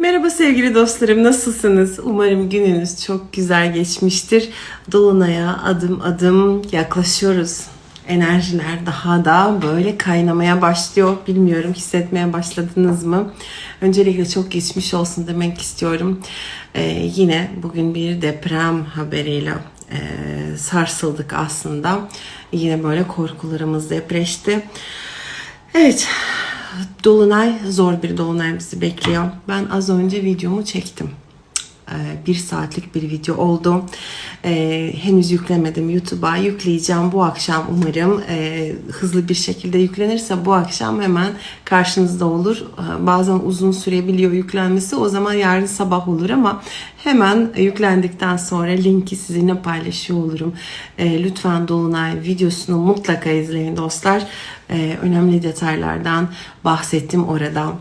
Merhaba sevgili dostlarım, nasılsınız? Umarım gününüz çok güzel geçmiştir. Dolunay'a adım adım yaklaşıyoruz. Enerjiler daha da böyle kaynamaya başlıyor. Bilmiyorum hissetmeye başladınız mı? Öncelikle çok geçmiş olsun demek istiyorum. Ee, yine bugün bir deprem haberiyle e, sarsıldık aslında. Yine böyle korkularımız depreşti. Evet, Dolunay, zor bir dolunay bizi bekliyor. Ben az önce videomu çektim. Ee, Bir saatlik bir video oldu. Ee, henüz yüklemedim YouTube'a. Yükleyeceğim bu akşam umarım. Ee, hızlı bir şekilde yüklenirse bu akşam hemen karşınızda olur. Bazen uzun sürebiliyor yüklenmesi. O zaman yarın sabah olur ama hemen yüklendikten sonra linki sizinle paylaşıyor olurum. Lütfen Dolunay videosunu mutlaka izleyin dostlar. Önemli detaylardan bahsettim orada.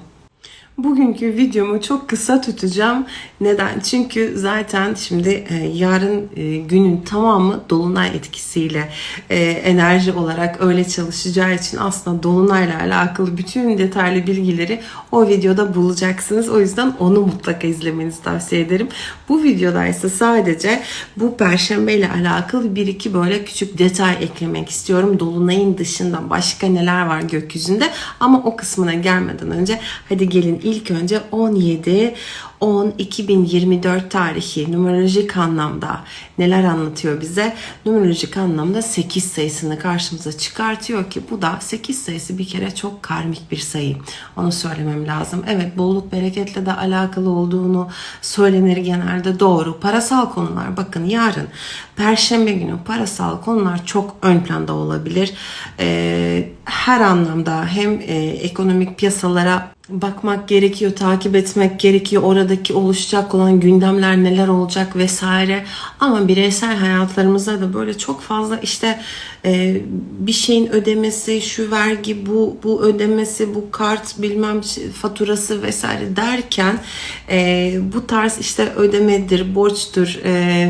Bugünkü videomu çok kısa tutacağım. Neden? Çünkü zaten şimdi e, yarın e, günün tamamı dolunay etkisiyle e, enerji olarak öyle çalışacağı için aslında dolunayla alakalı bütün detaylı bilgileri o videoda bulacaksınız. O yüzden onu mutlaka izlemenizi tavsiye ederim. Bu videoda ise sadece bu perşembe ile alakalı bir iki böyle küçük detay eklemek istiyorum. Dolunayın dışında başka neler var gökyüzünde ama o kısmına gelmeden önce hadi gelin ilk önce 17 10 2024 tarihi numerolojik anlamda neler anlatıyor bize? Numerolojik anlamda 8 sayısını karşımıza çıkartıyor ki bu da 8 sayısı bir kere çok karmik bir sayı. Onu söylemem lazım. Evet bolluk bereketle de alakalı olduğunu söylenir genelde doğru. Parasal konular bakın yarın Perşembe günü parasal konular çok ön planda olabilir. Ee, her anlamda hem e, ekonomik piyasalara bakmak gerekiyor, takip etmek gerekiyor. Oradaki oluşacak olan gündemler neler olacak vesaire. Ama bireysel hayatlarımızda da böyle çok fazla işte e, bir şeyin ödemesi, şu vergi, bu bu ödemesi, bu kart bilmem faturası vesaire derken e, bu tarz işte ödemedir, borçtur e,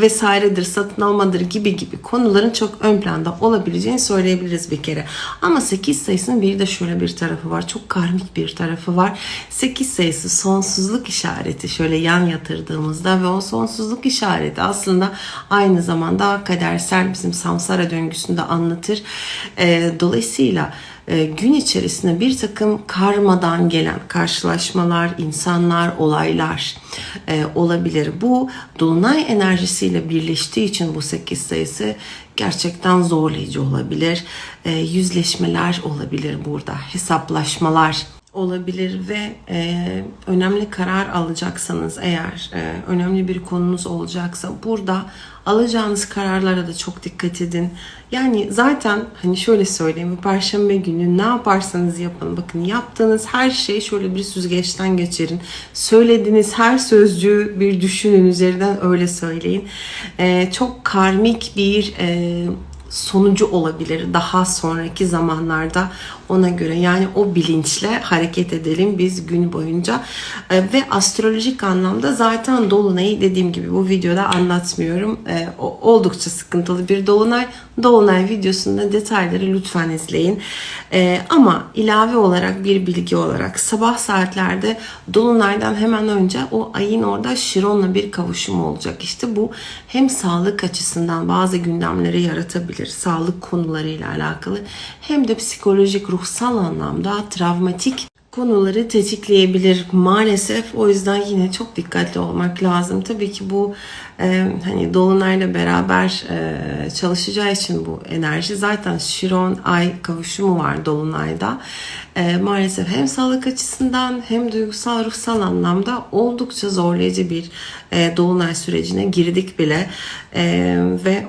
vesairedir, satın almadır gibi gibi konuların çok ön planda olabileceğini söyleyebiliriz bir kere. Ama 8 sayısının bir de şöyle bir tarafı var. Çok karmik bir tarafı var. 8 sayısı sonsuzluk işareti şöyle yan yatırdığımızda ve o sonsuzluk işareti aslında aynı zamanda kadersel bizim samsara döngüsünde anlatır. Dolayısıyla gün içerisinde bir takım karmadan gelen karşılaşmalar, insanlar, olaylar e, olabilir. Bu dolunay enerjisiyle birleştiği için bu 8 sayısı gerçekten zorlayıcı olabilir. E, yüzleşmeler olabilir burada, hesaplaşmalar olabilir ve e, önemli karar alacaksanız eğer e, önemli bir konunuz olacaksa burada alacağınız kararlara da çok dikkat edin. Yani zaten hani şöyle söyleyeyim bu perşembe günü ne yaparsanız yapın bakın yaptığınız her şey şöyle bir süzgeçten geçirin. Söylediğiniz her sözcüğü bir düşünün üzerinden öyle söyleyin. E, çok karmik bir e, sonucu olabilir daha sonraki zamanlarda ona göre. Yani o bilinçle hareket edelim biz gün boyunca. E, ve astrolojik anlamda zaten dolunayı dediğim gibi bu videoda anlatmıyorum. E, oldukça sıkıntılı bir dolunay. Dolunay videosunda detayları lütfen izleyin. E, ama ilave olarak bir bilgi olarak sabah saatlerde dolunaydan hemen önce o ayın orada Şiron'la bir kavuşumu olacak. İşte bu hem sağlık açısından bazı gündemleri yaratabilir sağlık konularıyla alakalı hem de psikolojik ruhsal anlamda travmatik konuları tetikleyebilir maalesef. O yüzden yine çok dikkatli olmak lazım. Tabii ki bu e, hani dolunayla beraber e, çalışacağı için bu enerji zaten Şiron ay kavuşumu var dolunayda. E, maalesef hem sağlık açısından hem duygusal ruhsal anlamda oldukça zorlayıcı bir e, dolunay sürecine girdik bile. E, ve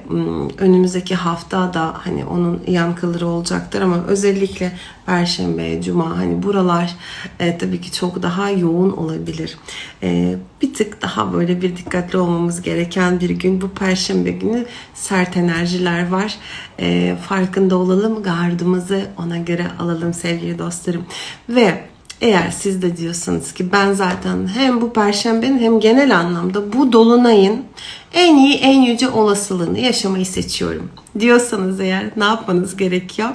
önümüzdeki hafta da hani onun yankıları olacaktır ama özellikle Perşembe, Cuma hani buralar e, tabii ki çok daha yoğun olabilir. E, bir tık daha böyle bir dikkatli olmamız gereken bir gün bu Perşembe günü sert enerjiler var. E, farkında olalım, gardımızı ona göre alalım sevgili dostlarım. Ve eğer siz de diyorsanız ki ben zaten hem bu perşembenin hem genel anlamda bu dolunayın en iyi en yüce olasılığını yaşamayı seçiyorum diyorsanız eğer ne yapmanız gerekiyor?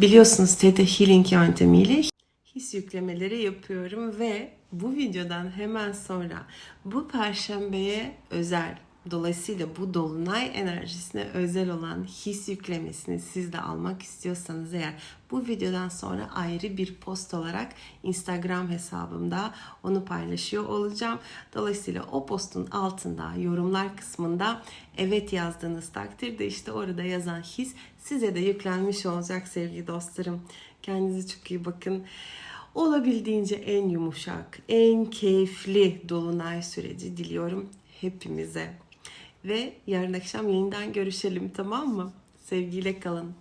Biliyorsunuz Theta Healing yöntemiyle his yüklemeleri yapıyorum ve bu videodan hemen sonra bu perşembeye özel Dolayısıyla bu dolunay enerjisine özel olan his yüklemesini siz de almak istiyorsanız eğer bu videodan sonra ayrı bir post olarak Instagram hesabımda onu paylaşıyor olacağım. Dolayısıyla o postun altında yorumlar kısmında evet yazdığınız takdirde işte orada yazan his size de yüklenmiş olacak sevgili dostlarım. Kendinize çok iyi bakın olabildiğince en yumuşak, en keyifli dolunay süreci diliyorum hepimize. Ve yarın akşam yeniden görüşelim tamam mı? Sevgiyle kalın.